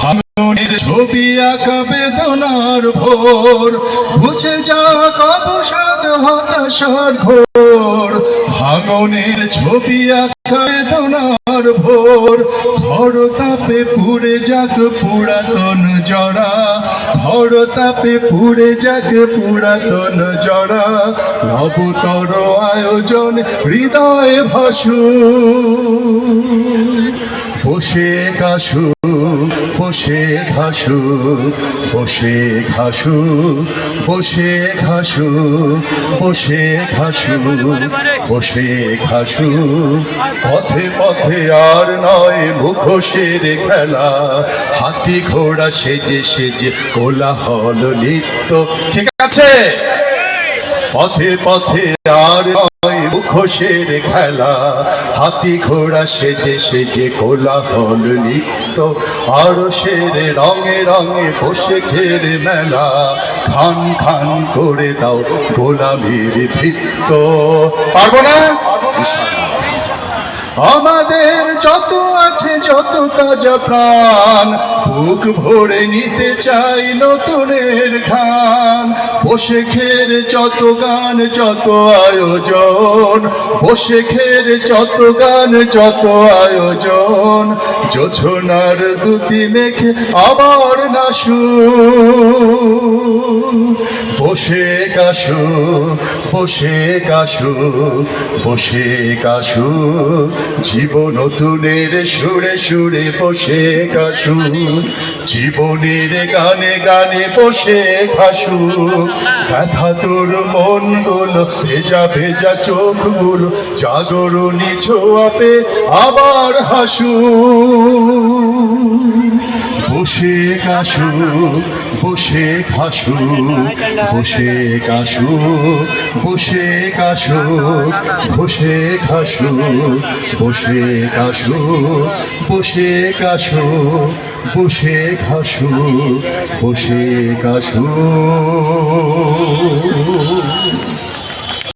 ভাঙনের ছবি আঁকা বেদনার ভোর বুঝে যা কবসাদ হতাশার ঘোর। ভাঙনের ছবি আঁকা বেদনার ভোর, ঘর তাপে পুড়ে যাক পুরাতন জড়া ঘর তাপে পুড়ে যাক পুরাতন জড়া নবতর আয়োজন হৃদয়ে ভাসু বসে কাশু বসে ঘাসু বসে ঘাসু বসে ঘাসু বসে ঘাসু বসে ঘাসু। পথে পথে আর নয় মুখোশের খেলা, হাতি ঘোড়া সেজে সেজে কোলাহল নিত্য। ঠিক আছে? পথে পথে আর মুখোশের খেলা। হাতি ঘোড়া সেজে সেজে কোলাহল নিত্য আর সের রঙে রঙে বসে ঘেরে মেলা। খান খান করে দাও গোলামির ভিত্ত পারব না? আমাদের যত আছে, যত তাজা প্রাণ, বুক ভরে নিতে চাই নতুনের খান বসে খের যত গান, যত আয়োজন। বসে খের যত গান, যত আয়োজন। যোছনার দুটি মেখে আবার নাসু বসে কাশু বসে কাশু বসে কাশু। জীবন নতুনের সুরে সুরে বসে কাশু, জীবনের গানে গানে বসে খাসু ব্যথা তোর মনগুলো, ভেজা ভেজা চোখগুলো জাগরণী ছোয়াপে আবার হাসু। বসে কাশু, বসে খাসু বসে কাশু বসে কাশু, বসে খাসু বসে কাশু বসে কাশু, বসে খাসু বসে কাশু।